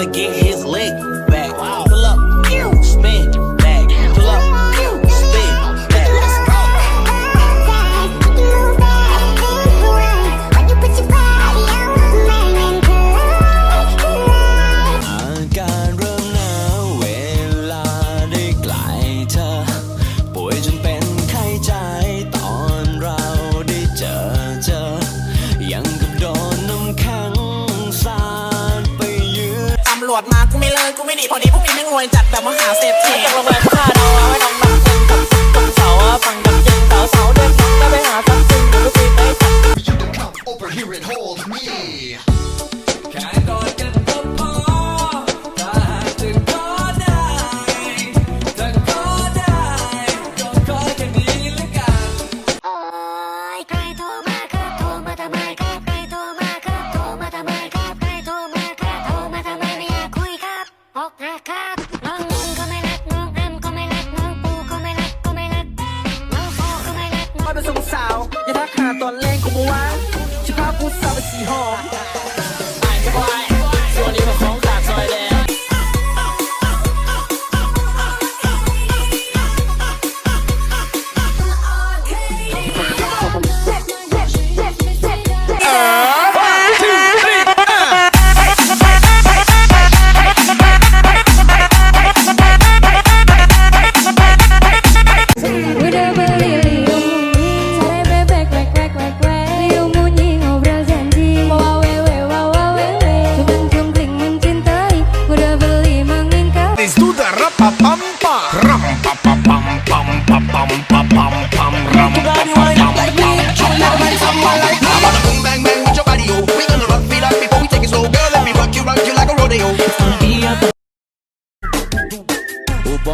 to get hit.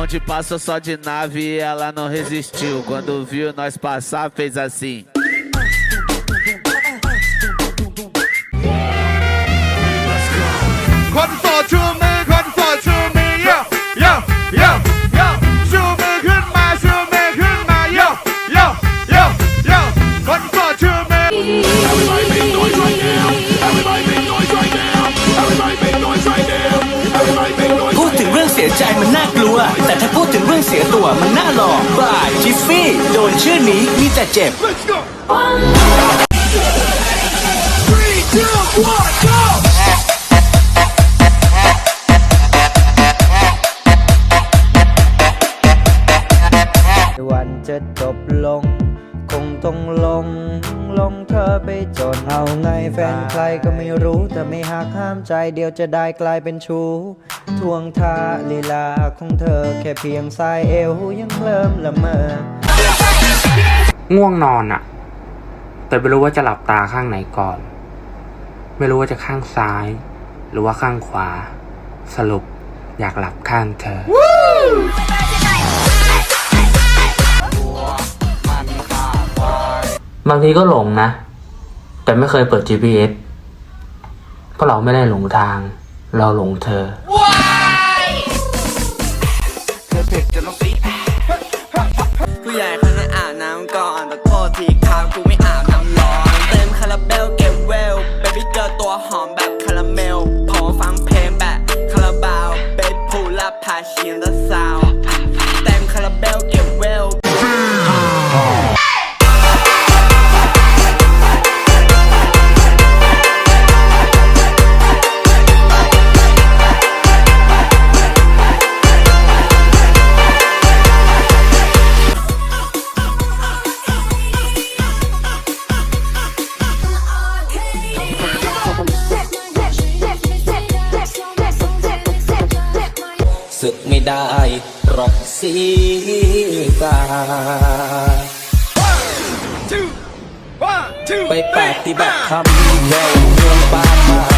Bonde passou só de nave e ela não resistiu. Quando viu nós passar, fez assim. Quando solta มันน่ากลัว แต่ถ้าพูดถึงเรื่องเสียตัวมันน่าหลอกบายจิฟฟี่ โดนชื่อนี้มีแต่เจ็บ Three, two, one, go! แฟนใครก็ไม่รู้แต่ไม่หากห้ามใจเดียวจะได้กลายเป็นชู้ทวงท่าลีลาของเธอ แค่เพียงสายเอวยังเคลิมละเมอง่วงนอนอะแต่ไม่รู้ว่าจะหลับตาข้างไหนก่อน ไม่รู้ว่าจะข้างซ้าย หรือว่าข้างขวา สรุปอยากหลับข้างเธอบางทีก็หลงนะ แต่ไม่เคยเปิด GPS เพราะเราไม่ได้หลงทาง เราหลงเธอ ได้รอกสีตาไปปฏิบัติธรรมแล้วเมืนป่ามา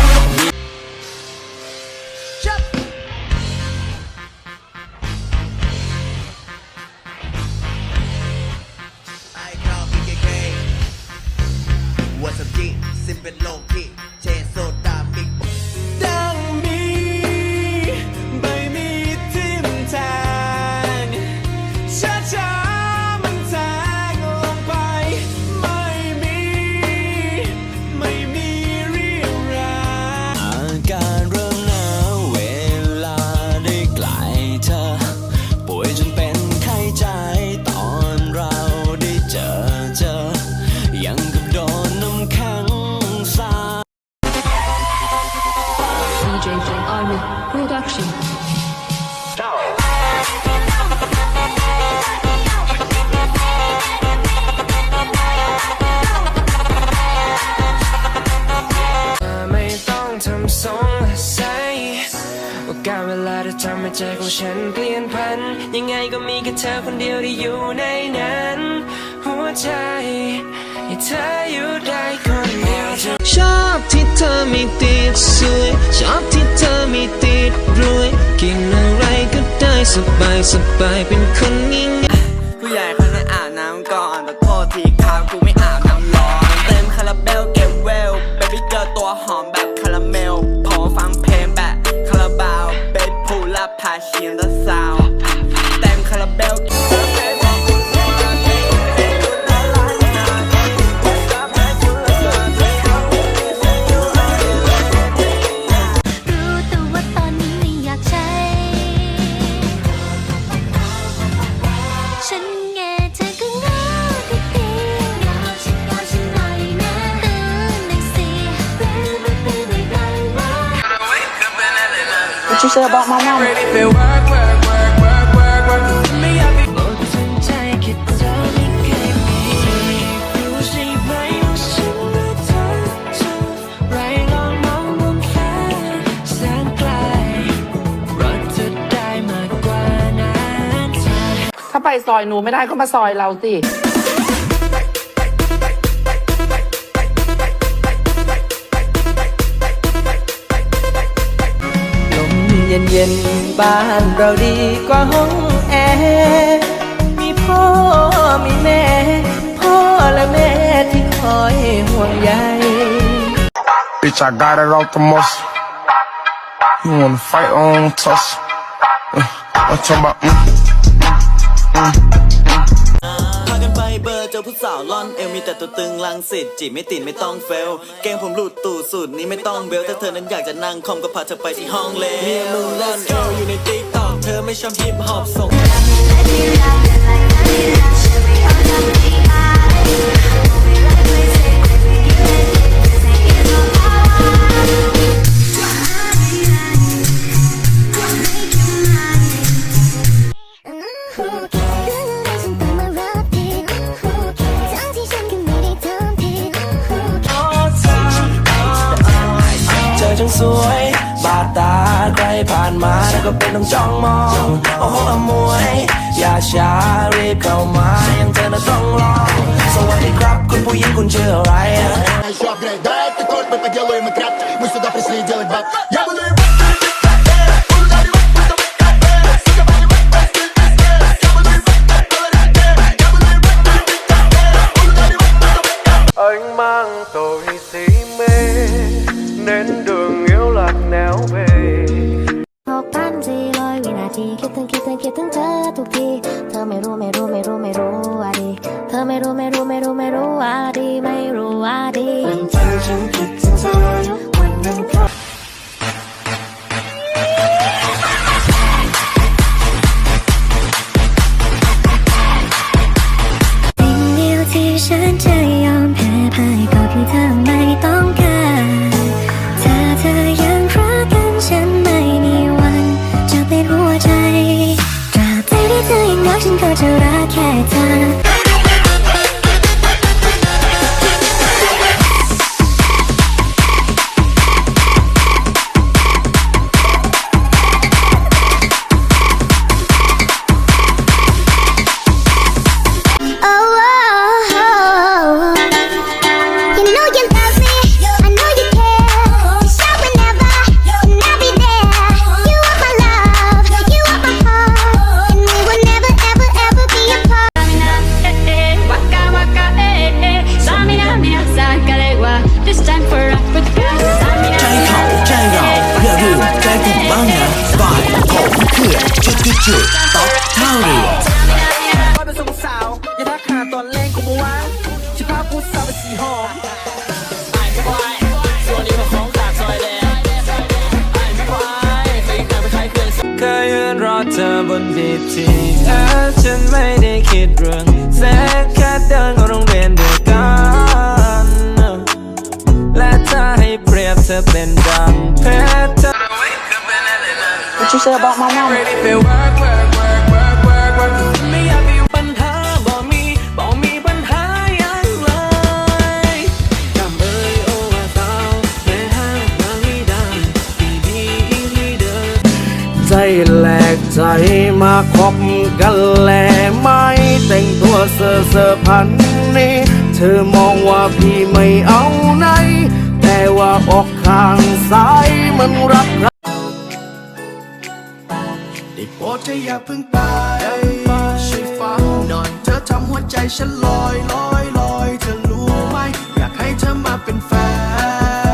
Production ไม่ต้องทำสงสัยว่าการเวลาจะทำให้ใจของฉันเปลี่ยนพัน ยังไงก็มีแค่เธอคนเดียวที่อยู่ในนั้น หัวใจให้เธออยู่ได้คนเดียวจะ อบที่เธอไม่ติดสวยชอบที่เธอไม่ติดรวยกินอะไรก็ได้สบายสบายเป็นคนง่ายๆผู้ใหญ่ ว่านั้นเธอถ้าไปซอยหนูไม่ได้ก็มาซอยเราสิ บ้านเราดีกว่าห้องแอร์มีพ่อมีแม่ พ่อและแม่ที่คอยห่วงใย Bitch, I got it off the muscle. You wanna fight on tussle? Uh, I'm talking about. Mm, mm, mm. สาวล่อนเอวมีแต่ตัวตึงลังสิตจีบไม่ติดไม่ต้องเฟลเกมผมหลุดตู่สุดนี้ไม่ต้องเบลถ้าเธอนั้นอยากจะนั่งคอมก็พาเธอไปที่ห้องเลยเมียมึงล่อนเอวอยู่ในติ๊กต็อกเธอไม่ชอบฮิปฮอปส่ง มาแล้วก็เป็นต้องจ้องมอง โอ้โหอมวย อย่าช้ารีบเข้ามายังเธอน่ะต้องลอง สวัสดีครับ คุณผู้หญิงคุณชื่ออะไรอะ Да, это торт, мы поделаем и кряк. Мы сюда пришли делать баб. Я буду anh ไม่รู้ไม่รู้ไม่รู้ไม่รู้ว่าดีเธอไม่รู้ไม่รู้ไม่รู้ไม่ จุดจุดจุดต๊อกท่าเรือว่าเป็นสาวสาวอย่าทักหาตอนเล่นกูบอกว่าชิพาพูสาวเป็นสีหอมเคยยืนรอเธอบนบีทีเอสฉันไม่ได้คิดเรื่องแค่แค่เดินเข้าโรงเรียนเด้วกันและถ้าให้เปรียบเธอเป็นดังเพชร What you say about my mama ไม่อยากมีปัญหาบ่มีบ่มีปัญหาอย่างเลยจำเอ้ยโอ้ว่าสาวแม่ห้างนางไม่ได้ดีดีดีเด้อใจแหลกใจมาคบกันแลไม่แต่งตัวเซอร์เซอร์พันนี้เธอมองว่าพี่ไม่เอาไหนแต่ว่าออกข้างซ้ายมันรักเราได้ โปรดเธออย่าเพิ่งไปช่วยฟังหน่อยเธอทำหัวใจฉันลอยลอยลอยเธอรู้ไหม อยากให้เธอมาเป็นแฟ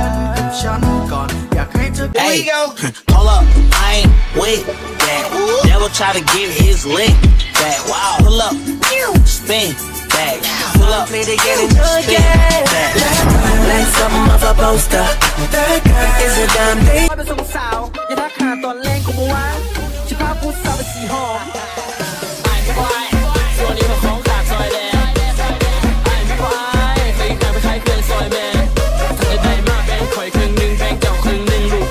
นกับฉันก่อน อยากให้เธอ Hey, hold up, I ain't with that. Devil try to get his lick back. Wow, pull up, spin back. Pull up, play to get it, spin back. like something off a poster. That girl is a damn thing. เป็นสงสาวอย่าทักหาตอนแรงกูมา ชิพาผู้สาวไปสีหอมส่วนนี้เป็นของขาดซอยแดงไอ้ไม่ไหวไปกันไปใช้เครื่องซอยแม่ถ้าได้มาแบ่งข่อยครึ่งหนึ่งแบ่งเจ้าครึ่งหนึ่งลูก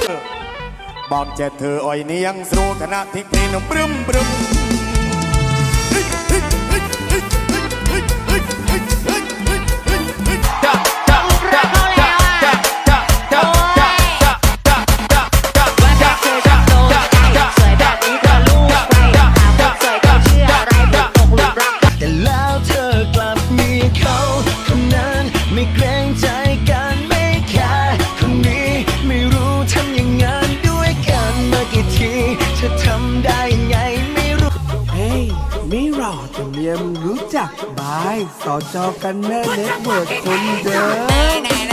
บอกเจ็ดเธออ้อยนี่ยังสู้ขณะที่เพลงน้องบรึมบรึม ไม่เกรงใจกันไม่แคร์คนนี้ไม่รู้ทำอย่างนั้นด้วยกันมากี่ทีเธอทำได้ยังไงไม่รู้ เฮ้ยไม่รอแต่เมียมึงรู้จักบายสอจอกันเนอร์เน็ตเวิร์กคนเดิม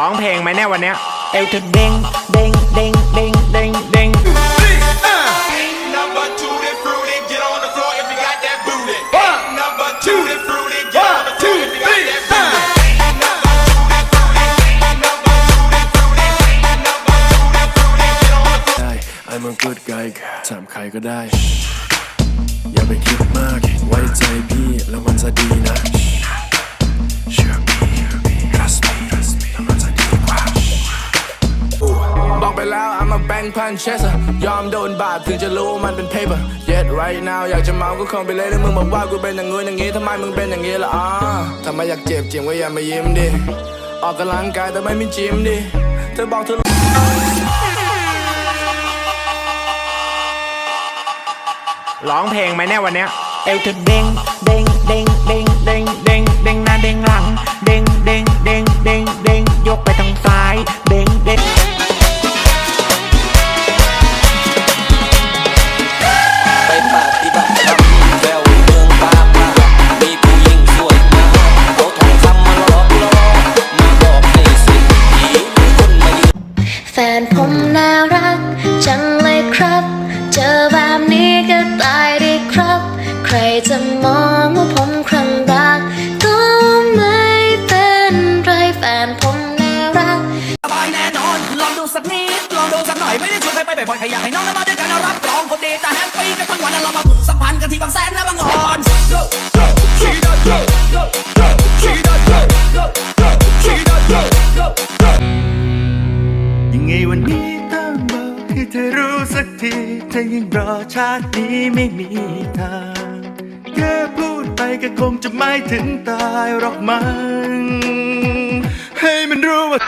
ร้องเพลงไหมเนี่ยวันเนี้ยเอวเธอเด้งเด้งเด้งเด้งเด้งเด้ง Number two, that fruity, get on the floor if you got that booty. Number two, that fruity, get on the floor if you got that booty. ได้ I'm a good guy ถามใครก็ได้ อย่าไปคิดมาก ไว้ใจพี่แล้วมันจะดีนะ เชื่อพี่ ไปแล้ว I'm a bank puncher ยอมโดนบาดถึงจะรู้ว่ามันเป็น paper yet right now อยากจะเมาก็คงไปเลยแล้วมึงบอกว่ากูเป็นอย่างงู้นอย่างงี้ทำไมมึงเป็นอย่างงี้ล่ะอ่าทำไมอยากเจ็บเจียมก็อย่ามายิ้มดิ ออกกำลังกายแต่ไม่มีจิมดิ เธอบอกเธอร้องเพลงไหมเนี่ยวันเนี้ยเอวเธอเด้งเด้งเด้งเด้งเด้งเด้งเด้งหน้าเด้งหลังเด้ง ได้ชวนใครไปบ่อยๆแค่อยากให้น้องได้มาด้วยกันนะรับรองคนดีแต่แฮปปี้กันทั้งวันนะเรามาผูกสัมพันธ์กันที่บางแสนและบางอ่อน She does go, go, go. She does go, go, go. She does go, go, go. ยังไงวันนี้ต้องบอกให้เธอรู้สักทีถ้ายังรอชาตินี้ไม่มีทางแค่พูดไปก็คงจะไม่ถึงตายหรอกมั้งให้มันรู้ว่า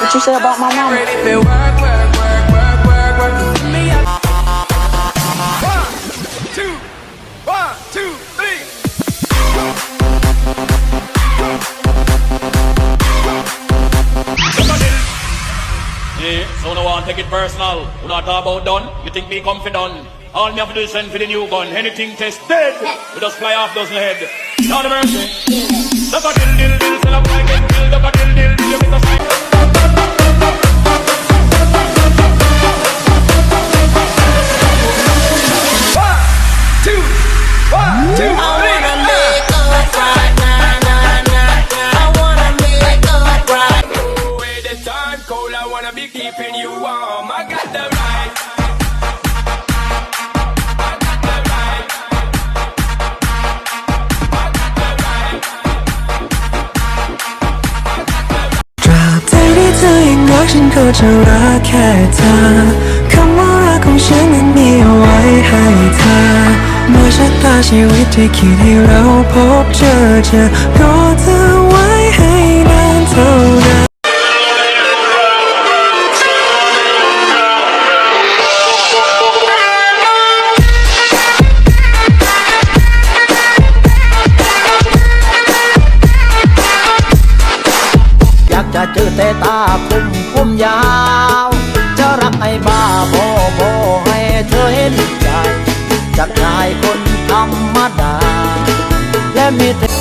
What you say about my mama one take it personal. We not talk about done. You think me confident? All me have to do is send for the new gun. Anything tested, we just fly off dozen head. Not a mercy. Duck a dill dill dill, sell up like it. Duck a dill dill dill, you make a sign. ชะตาชีวิตที่คิดให้เราพบเจอเจอรอเธอไว้ me. Th-